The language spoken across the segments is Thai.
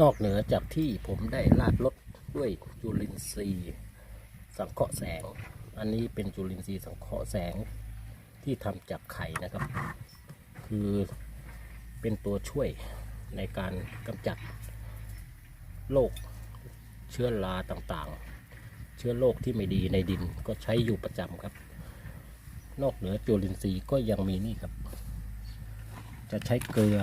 นอกเหนือจากที่ผมได้ลาดรถด้วยจุลินทรีย์สังเคราะห์แสง อันนี้เป็นจุลินทรีย์สังเคราะห์แสงที่ทำจากไข่นะครับ คือเป็นตัวช่วยในการกำจัดโรคเชื้อราต่างๆ เชื้อโรคที่ไม่ดีในดินก็ใช้อยู่ประจำครับ นอกเหนือจุลินทรีย์ก็ยังมีนี่ครับ จะใช้เกลือ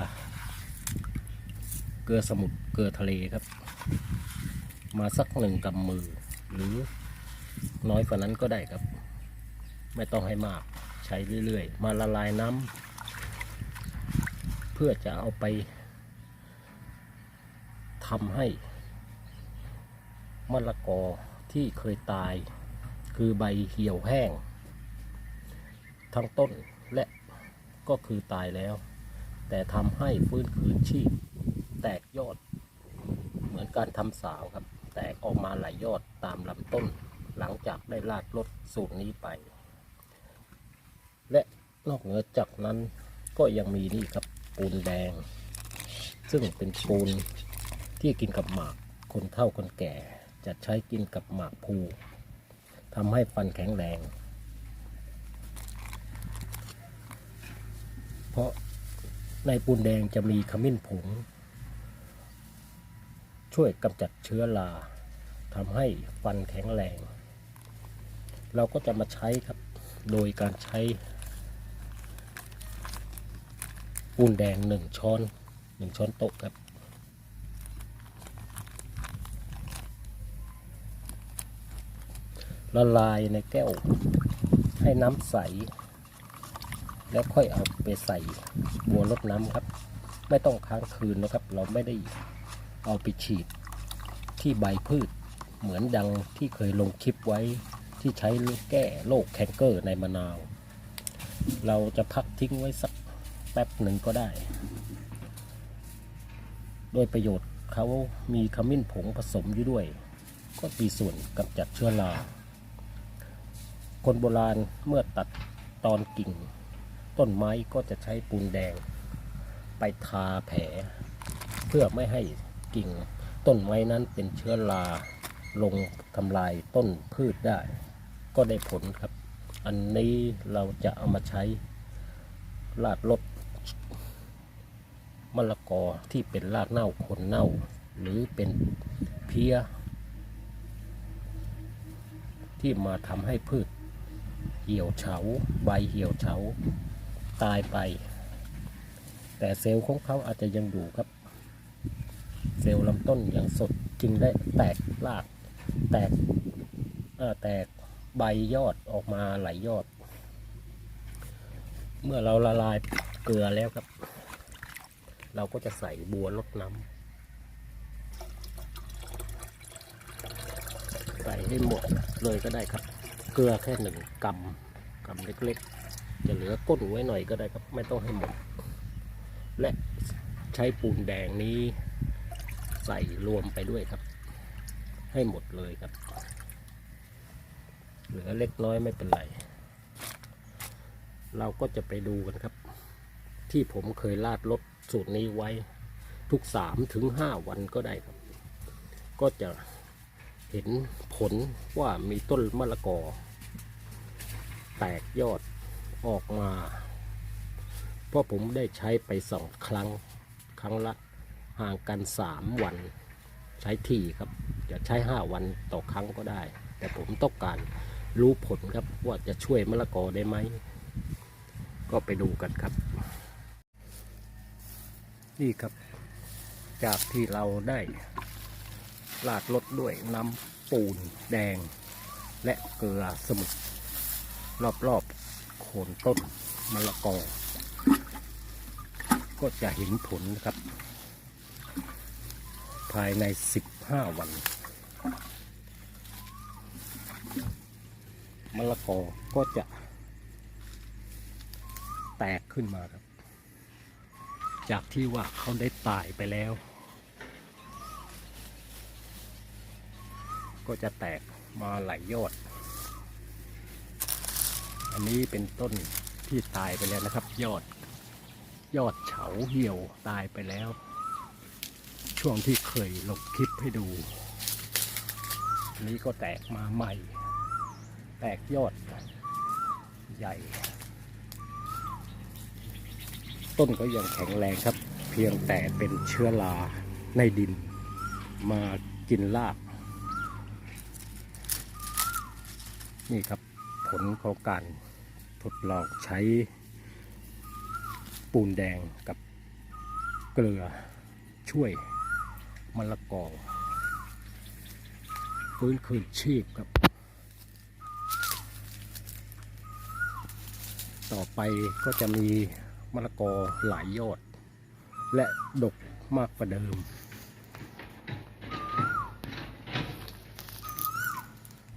เกลือสมุทร เกลือทะเลครับ มาสักหนึ่งกำมือ หรือน้อยกว่านั้นก็ได้ครับ ไม่ต้องให้มากใช้เรื่อยๆ มาละลายน้ำเพื่อจะเอาไปทำให้มะละกอที่เคยตาย คือใบเหี่ยวแห้ง ทั้งต้นและก็คือตายแล้ว แต่ทำให้ฟื้นคืนชีพแตกยอด มือนการทำสาวครับ แตกออกมาหลายยอดตามลำต้นหลังจากได้ลาดรถสูตรนี้ไป และนอกเหนือจากนั้นก็ยังมีนี่ครับปูนแดง ซึ่งเป็นปูนที่กินกับหมากคนเฒ่าคนแก่จะใช้กินกับหมากภูทำให้ฟันแข็งแรง เพราะในปูนแดงจะมีขมิ้นผง ช่วยกำจัดเชื้อราทำให้ฟันแข็งแรง เราก็จะมาใช้ครับ โดยการใช้ปูนแดงหนึ่งช้อนหนึ่งช้อนโต๊ะครับ ละลายในแก้วให้น้ำใส แล้วค่อยเอาไปใส่บัวรดน้ำครับ ไม่ต้องค้างคืนนะครับ เราไม่ได้ เอาไปฉีดที่ใบพืช เหมือนดังที่เคยลงคลิปไว้ที่ใช้แก้โรคแคนเกอร์ในมะนาว เราจะพักทิ้งไว้สักแป๊บหนึ่งก็ได้ โดยประโยชน์เขามีขมิ้นผงผสมอยู่ด้วย ก็มีส่วนกำจัดเชื้อรา คนโบราณเมื่อตัดตอนกิ่ง ต้นไม้ก็จะใช้ปูนแดง ไปทาแผล เพื่อไม่ให้ กิ่ง ต้นไม้นั้นเป็นเชื้อราลงทำลายต้นพืชได้ ก็ได้ผลครับ อันนี้เราจะเอามาใช้ลาดลดมะละกอที่เป็นรากเน่าขนเน่า หรือเป็นเพี้ย ที่มาทำให้พืช เหี่ยวเฉา ใบเหี่ยวเฉา ตายไป แต่เซลล์ของเขาอาจจะยังอยู่ครับ เซลล์ลำต้นอยังสดจึงได้แตกราก แตกแตกใบยอดออกมาหลายยอด เมื่อเราละลายเกลือแล้วครับ เราก็จะใส่บัวลดน้ำใส่ให้หมดเลยก็ได้ครับ เกลือแค่หนึ่งกำกำเล็กๆ จะเหลือก้นไว้หน่อยก็ได้ครับ ไม่ต้องให้หมด และใช้ปูนแดงนี้ ใส่รวมไปด้วยครับ ให้หมดเลยครับ เหลือเล็กน้อยไม่เป็นไร เราก็จะไปดูกันครับ ที่ผมเคยลาดลดสูตรนี้ไว้ทุกสามถึงห้าวันก็ได้ครับ ก็จะเห็นผลว่ามีต้นมะละกอ แตกยอดออกมา เพราะผมได้ใช้ไปสองครั้งครั้งละ ห่างกันสามวันใช้ทีครับ จะใช้ห้าวันต่อครั้งก็ได้ แต่ผมต้องการรู้ผลครับว่าจะช่วยมะละกอได้ไหม ก็ไปดูกันครับ นี่ครับ จากที่เราได้ลาดรถด้วยน้ำปูนแดง และเกลือสมุทรรอบๆโคนต้นมะละกอ ก็จะเห็นผลนะครับ ภายใน 15 วันมะละกอก็จะ แตกขึ้นมาครับ จากที่ว่าเขาได้ตายไปแล้ว ก็จะแตกมาหลายยอด อันนี้เป็นต้นที่ตายไปแล้วนะครับ ยอด ยอดเฉาเหี่ยวตายไปแล้ว ช่วงที่เคยลงคลิปให้ดู นี้ก็แตกมาใหม่ แตกยอด ใหญ่ ต้นก็ยังแข็งแรงครับ เพียงแต่เป็นเชื้อราในดิน มากินราก นี่ครับผลของการทดลองใช้ปูนแดงกับเกลือช่วย มะละกอฟื้นคืนชีพครับ ต่อไปก็จะมีมะละกอหลายยอด และดกมากกว่าเดิม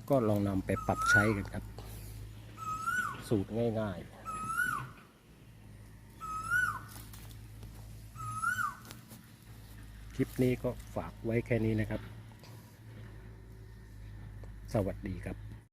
ก็ลองนำไปปรับใช้กันครับ สูตรง่ายๆ คลิปนี้ก็ฝากไว้แค่นี้นะครับ สวัสดีครับ